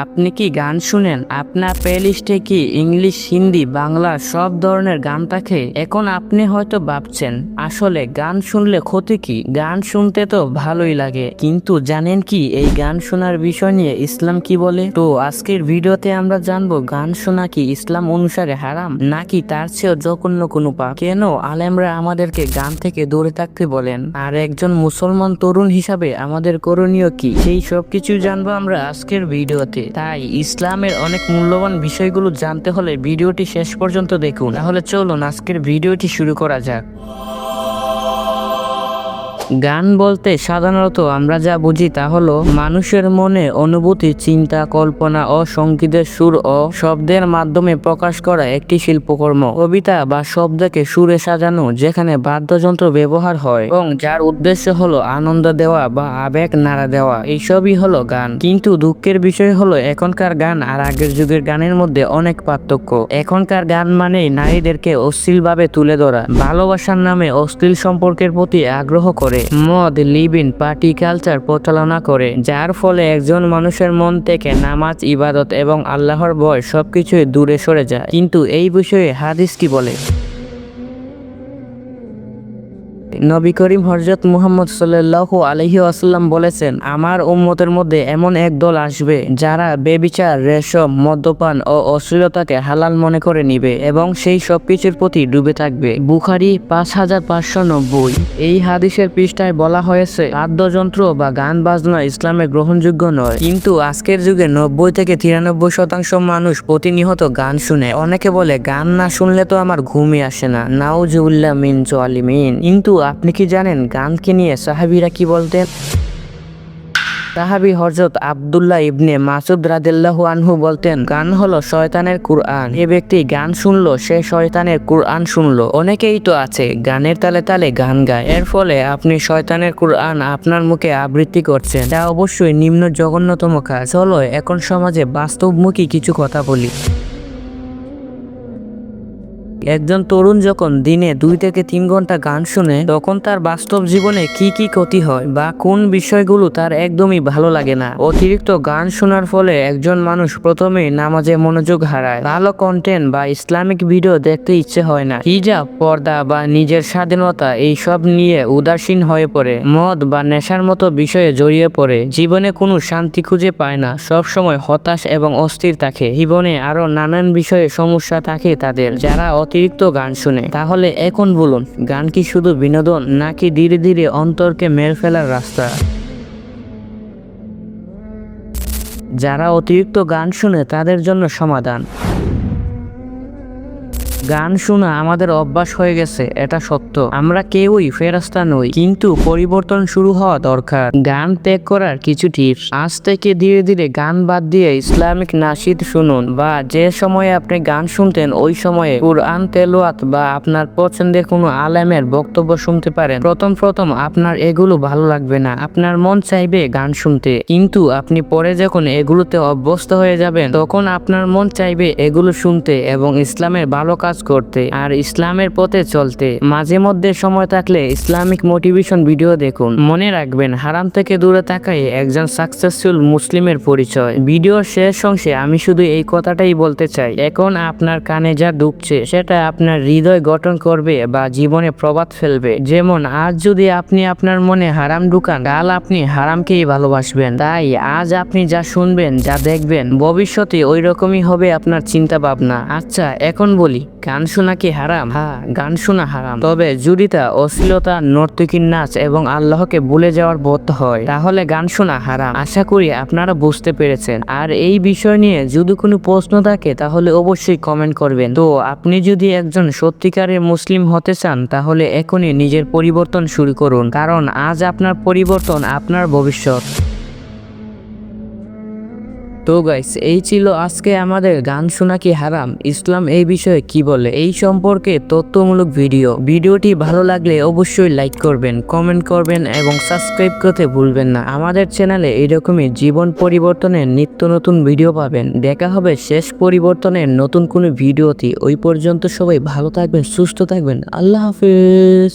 আপনি কি গান শুনেন? আপনার প্লেলিস্টে কি ইংলিশ হিন্দি বাংলা সব ধরনের গান থাকে? এখন আপনি হয়তো ভাবছেন, আসলে গান শুনলে ক্ষতি কি? গান শুনতে তো ভালোই লাগে। কিন্তু জানেন কি, এই গান শোনার বিষয় নিয়ে ইসলাম কি বলে? তো আজকের ভিডিওতে আমরা জানব, গান শোনা কি ইসলাম অনুসারে হারাম, নাকি তার চেয়েও জঘন্য কোনো পাপ? কেন আলেমরা আমাদেরকে গান থেকে দূরে থাকতে বলেন? আর একজন মুসলমান তরুণ হিসাবে আমাদের করণীয় কি? সেই সব কিছু জানব আমরা আজকের ভিডিওতে। তাই ইসলামের অনেক মূল্যবান বিষয়গুলো জানতে হলে ভিডিওটি শেষ পর্যন্ত দেখুন। তাহলে চলুন আজকের ভিডিওটি শুরু করা যাক। গান বলতে সাধারণত আমরা যা বুঝি তা হলো মানুষের মনে অনুভূতি, চিন্তা, কল্পনা ও সঙ্গীতের সুর ও শব্দের মাধ্যমে প্রকাশ করা একটি শিল্পকর্ম। কবিতা বা শব্দকে সুরে সাজানো যেখানে বাদ্যযন্ত্র ব্যবহার হয় এবং যার উদ্দেশ্য হলো আনন্দ দেওয়া বা আবেগ নাড়া দেওয়া, এইসবই হলো গান। কিন্তু দুঃখের বিষয় হলো এখনকার গান আর আগের যুগের গানের মধ্যে অনেক পার্থক্য। এখনকার গান মানেই নারীদেরকে অশ্লীলভাবে তুলে ধরা, ভালোবাসার নামে অশ্লীল সম্পর্কের প্রতি আগ্রহ করে। মদ, লিবিন, পার্টি কালচার প্রচালনা করে, যার ফলে একজন মানুষের মন থেকে নামাজ, ইবাদত এবং আল্লাহর ভয় সবকিছুই দূরে সরে যায়। কিন্তু এই বিষয়ে হাদিস কি বলে? নবী করিম হজরত মুহাম্মদ সাল্লাল্লাহু আলহি আসাল্লাম বলেছেন, আমার উম্মতের মধ্যে এমন এক দল আসবে যারা বেবিচার, রেশম, মদ্যপান ও অশ্লীলতাকে হালাল মনে করে নিবে এবং সেই সব কিছুর প্রতি ডুবে থাকবে। বুখারি পাঁচ হাজার পাঁচশো নব্বই। এই হাদিসের পৃষ্ঠায় বলা হয়েছে, বাদ্যযন্ত্র বা গান বাজনা ইসলামে গ্রহণযোগ্য নয়। কিন্তু আজকের যুগে নব্বই থেকে তিরানব্বই শতাংশ মানুষ প্রতিনিয়ত গান শুনে। অনেকে বলে, গান না শুনলে তো আমার ঘুমই আসে না। নাউজুল্লাহ মিন জলিমিন। কিন্তু আপনি কি জানেন গানকে নিয়ে সাহাবিরা কি বলতেন? সাহাবি হজরত আবদুল্লাহ ইবনে মাসুদ রাদিল্লাহু আনহু বলতেন, গান হলো শয়তানের কুরআন। যে ব্যক্তি গান শুনলো, সে শয়তানের কুরআন শুনলো। অনেকেই তো আছে, গানের তালে তালে গান গায়। এর ফলে আপনি শয়তানের কুরআন আপনার মুখে আবৃত্তি করছেন। তা অবশ্যই নিম্ন জঘন্যতম কাজ। চলো, এখন সমাজে বাস্তবমুখী কিছু কথা বলি। একজন তরুণ যখন দিনে দুই থেকে তিন ঘণ্টা গান শুনে, তখন তার বাস্তব জীবনে কি কি ক্ষতি হয় বা কোন বিষয়গুলো তার একদমই ভালো লাগে না। অতিরিক্ত গান শোনার ফলে একজন মানুষ প্রথমেই নামাজে মনোযোগ হারায়। ভালো কন্টেন্ট বা ইসলামিক ভিডিও দেখতে ইচ্ছে হয় না। হিজাব, পর্দা বা নিজের স্বাধীনতা এই সব নিয়ে উদাসীন হয়ে পড়ে। মদ বা নেশার মতো বিষয়ে জড়িয়ে পড়ে। জীবনে কোনো শান্তি খুঁজে পায় না। সব সময় হতাশ এবং অস্থির থাকে। জীবনে আরও নানান বিষয়ে সমস্যা থাকে তাদের, যারা অতিরিক্ত গান শুনে। তাহলে এখন বলুন, গান কি শুধু বিনোদন, নাকি ধীরে ধীরে অন্তরকে মেরে ফেলার রাস্তা? যারা অতিরিক্ত গান শুনে তাদের জন্য সমাধান। গান শোনা আমাদের অভ্যাস হয়ে গেছে, এটা সত্য। আমরা কেউই ফেরাস্তা নই, কিন্তু পরিবর্তন শুরু হওয়া দরকার। গান ত্যাগ করার কিছু টিপস। আজ থেকে ধীরে ধীরে গান বাদ দিয়ে ইসলামিক নাসিদ শুনুন বা যে সময়ে আপনি গান শুনতেন, ওই সময়ে কুরআন তেলোয়াত বা আপনার পছন্দের কোনো আলেমের বক্তব্য শুনতে পারেন। প্রথম প্রথম আপনার এগুলো ভালো লাগবে না। আপনার মন চাইবে গান শুনতে। কিন্তু আপনি পরে যখন এগুলোতে অভ্যস্ত হয়ে যাবেন, তখন আপনার মন চাইবে এগুলো শুনতে এবং ইসলামের ভালো কাজ করতে আর ইসলামের পথে চলতে। মাঝে মধ্যে সময় থাকলে ইসলামিক মোটিভেশন ভিডিও দেখুন। মনে রাখবেন, হারাম থেকে দূরে থাকাই একজন সাকসেসফুল মুসলিমের পরিচয়। ভিডিওর শেষ অংশে আমি শুধু এই কথাটাই বলতে চাই। এখন আপনার কানে যা ঢুকছে সেটা আপনার হৃদয় গঠন করবে বা জীবনে প্রভাব ফেলবে। যেমন, আজ যদি আপনি আপনার মনে হারাম ঢুকান, কাল আপনি হারামকেই ভালোবাসবেন। তাই আজ আপনি যা শুনবেন, যা দেখবেন, ভবিষ্যতে ওই রকমই হবে আপনার চিন্তা ভাবনা আচ্ছা এখন বলি। গান শোনা কি হারাম? হ্যাঁ গান শোনা হারাম। তবে যদি তা অশ্লীলতা, নর্তকীর নাচ এবং আল্লাহকে ভুলে যাওয়ার বোধ হয়, তাহলে গান শোনা হারাম। আশা করি আপনারা বুঝতে পেরেছেন। আর এই বিষয় নিয়ে যদি কোনো প্রশ্ন থাকে, তাহলে অবশ্যই কমেন্ট করবেন। তো আপনি যদি একজন সত্যিকারের মুসলিম হতে চান, তাহলে এখনই নিজের পরিবর্তন শুরু করুন। কারণ আজ আপনার পরিবর্তন আপনার ভবিষ্যৎ। তো গাইস এই ছিল আজকে আমাদের গান শোনা কি হারাম? ইসলাম এই বিষয়ে কি বলে? এই সম্পর্কে তথ্যমূলক ভিডিও ভিডিওটি ভালো লাগলে অবশ্যই লাইক করবেন কমেন্ট করবেন এবং সাবস্ক্রাইব করতে ভুলবেন না। আমাদের চ্যানেলে এইরকমই জীবন পরিবর্তনের নিত্য নতুন ভিডিও পাবেন। দেখা হবে শেষ পরিবর্তনের নতুন কোনো ভিডিওতে ওই পর্যন্ত সবাই ভালো থাকবেন, সুস্থ থাকবেন। আল্লাহ হাফিজ।